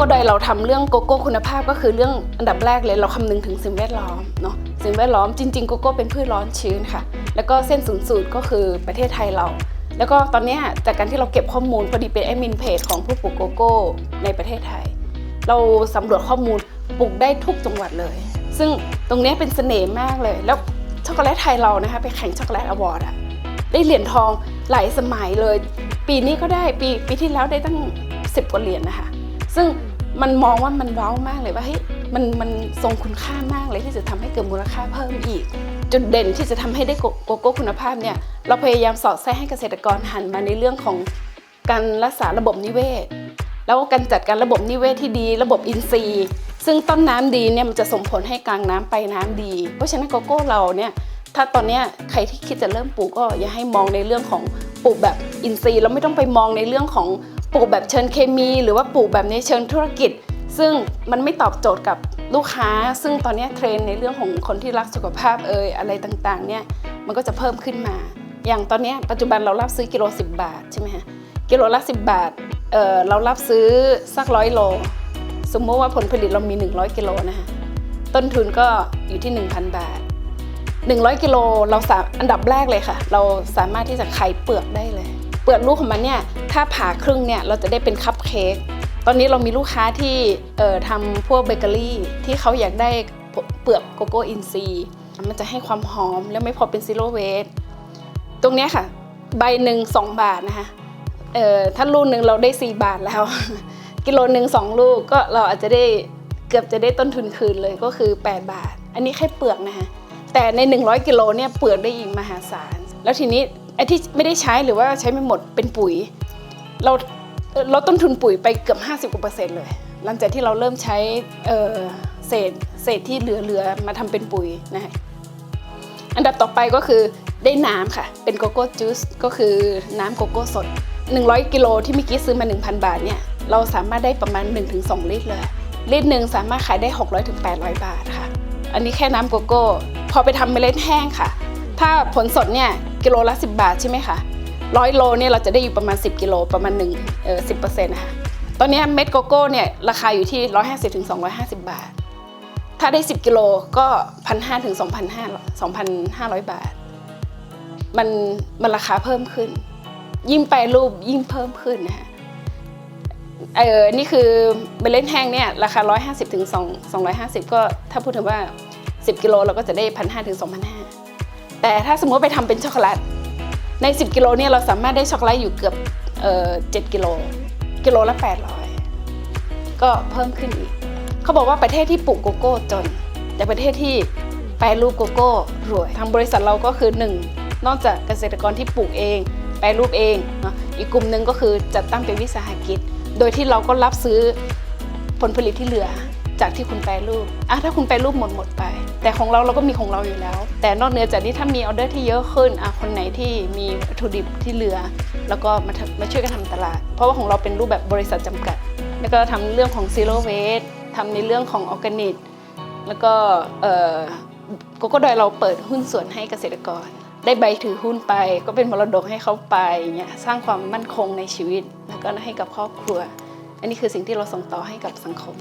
ก้ดอยเราทำเรื่องโกโก้คุณภาพก็คือเรื่องอันดับแรกเลยเราคำนึงถึงสิ่งแวดล้อมเนาะสิ่งแวดล้อมจริงๆโกโก้เป็นพืชร้อนชื้นค่ะ แล้วก็เส้นศูนย์สูตรก็คือประเทศไทยเรา แล้วก็ตอนนี้จากการที่เราเก็บข้อมูลพอดีเป็นแอดมินเพจของผู้ปลูกโกโก้ในประเทศไทย เราสำรวจข้อมูลปลูกได้ทุกจังหวัดเลย ซึ่งตรงนี้เป็นเสน่ห์มากเลย แล้วช็อกโกแลตไทยเรานะคะไปแข่งช็อกโกแลตอวอร์ดอะได้เหรียญทองหลายสมัยเลย ปีนี้ก็ได้ปีปีที่แล้วได้ตั้ง 10กว่าเหรียญนะคะ ซึ่งมันมองว่ามันว้าวมากเลยว่าเฮ้ยมันมันทรงคุณค่ามากเลยที่จะทำให้เกิดมูลค่าเพิ่มอีก จุดเด่นที่จะทำให้ได้โกโก้คุณภาพเนี่ยเราพยายามสอดแทรกให้เกษตรกรหันมาในเรื่องของการรักษาระบบนิเวศ แล้วการจัดการระบบนิเวศที่ดี ระบบอินทรีย์ ซึ่งต้นน้ำดีเนี่ยมันจะส่งผลให้กลางน้ำไปน้ำดี เพราะฉะนั้นโกโก้เราเนี่ยถ้าตอนนี้ใครที่คิดจะเริ่มปลูกก็อย่าให้มองในเรื่องของปลูกแบบอินทรีย์แล้วไม่ต้องไปมองในเรื่องของ ปลูกแบบเชิงเคมี หรือว่าปลูกแบบในเชิงธุรกิจ ซึ่งมันไม่ตอบโจทย์กับลูกค้า ซึ่งตอนนี้เทรนในเรื่องของคนที่รักสุขภาพเอ่ยอะไรต่างๆเนี่ยมันก็จะเพิ่มขึ้นมา อย่างตอนนี้ปัจจุบันเรารับซื้อกิโล 10 บาทใช่ไหมคะกิโลละ10 บาทเอ่อเรารับซื้อสักร้อยโล สมมติว่าผลผลิตเรามี 100 กิโลนะคะต้นทุนก็อยู่ที่ 1,000 บาท 100 กิโลเราสามอันดับแรกเลยค่ะ เราสามารถที่จะไขเปลือกได้เลย เปลือกลูกของมันเนี่ยถ้าผ่าครึ่งเนี่ยเราจะได้เป็นคัพเค้กตอนนี้เรามีลูกค้าที่เอ่อทำพวกเบเกอรี่ที่เขาอยากได้เปลือกโกโก้อินทรีมันจะให้ความหอมแล้วไม่พอเป็นซีโรเวสตรงนี้ค่ะ ใบหนึ่งสองบาทนะคะเอ่อถ้าลูกหนึ่งเราได้ 4 บาทแล้ว กิโลหนึ่งสองลูกก็เราอาจจะได้เกือบจะได้ต้นทุนคืนเลยก็คือ 8 บาท อันนี้แค่เปลือกนะคะแต่ใน 100 กิโลเนี่ยเปลือกได้อีกมหาศาล แล้วทีนี้ อ้ที่ไม่ได้ใช้หรือว่าใช้ไม่หมดเป็นปุ๋ย เราเอ่อลดต้นทุนปุ๋ยไปเกือบ 50กว่าเปอร์เซ็นต์เลย หลังจากที่เราเริ่มใช้เอ่อเศษเศษที่เหลือๆมาทำเป็นปุ๋ยนะคะอันดับต่อไปก็คือได้น้ำค่ะ เป็นโกโก้จูสก็คือน้ำโกโก้สด 100 กิโลที่เมื่อกี้ซื้อมา 1,000 บาทเนี่ย เราสามารถได้ประมาณ 1-2 ลิตรเลย ลิตรหนึ่งสามารถขายได้ 600-800 บาทค่ะ อันนี้แค่น้ำโกโก้ พอไปทำเมล็ดแห้งค่ะ ถ้าผลสดเนี่ย กิโลละ 10 บาทใช่ไหมคะร้อยโลเนี่ยเราจะได้อยู่ประมาณ 10 กิโลประมาณ1เอ่อ10เปอร์เซ็นต์นะคะตอนนี้เม็ดโกโก้เนี่ยราคาอยู่ที่ 150ถึง250 บาท ถ้าได้ 10 กิโลก็ 1,500ถึง2,500 2,500 บาท มันมันราคาเพิ่มขึ้น ยิ่งแปรรูปยิ่งเพิ่มขึ้นนะคะเออนี่คือเมล็ดแห้งเนี่ยราคา 150ถึง2 250 ก็ถ้าพูดถึงว่า 10 กิโลเราก็จะได้ 1,500ถึง2,500 แต่ถ้าสมมติไปทำเป็นช็อกโกแลตใน 10 กิโลเนี่ยเราสามารถได้ช็อกโกแลตอยู่เกือบเอ่อ7กิโลกิโลละ 800 ก็เพิ่มขึ้นอีก เขาบอกว่าประเทศที่ปลูกโกโก้จน แต่ประเทศที่แปรรูปโกโก้รวย ทางบริษัทเราก็คือ 1 นอกจากเกษตรกรที่ปลูกเอง แปรรูปเองเนาะอีกกลุ่มหนึ่งก็คือจัดตั้งเป็นวิสาหกิจ โดยที่เราก็รับซื้อผลผลิตที่เหลือ จากที่คุณแปรรูปอะถ้าคุณแปรรูปหมดหมดไป แต่ของเราเราก็มีของเราอยู่แล้ว แต่นอกเหนือจากนี้ถ้ามีออเดอร์ที่เยอะขึ้นอะคนไหนที่มีวัตถุดิบที่เหลือ แล้วก็มามาช่วยกันทำตลาด เพราะว่าของเราเป็นรูปแบบบริษัทจำกัด แล้วก็ทำเรื่องของ zero waste ทำในเรื่องของออร์แกนิกแล้วก็เออโกโก้ดอยเราเปิดหุ้นส่วนให้เกษตรกร ได้ใบถือหุ้นไป ก็เป็นมรดกให้เขาไปเงี้ยสร้างความมั่นคงในชีวิต แล้วก็ให้กับครอบครัว อันนี้คือสิ่งที่เราส่งต่อให้กับสังคม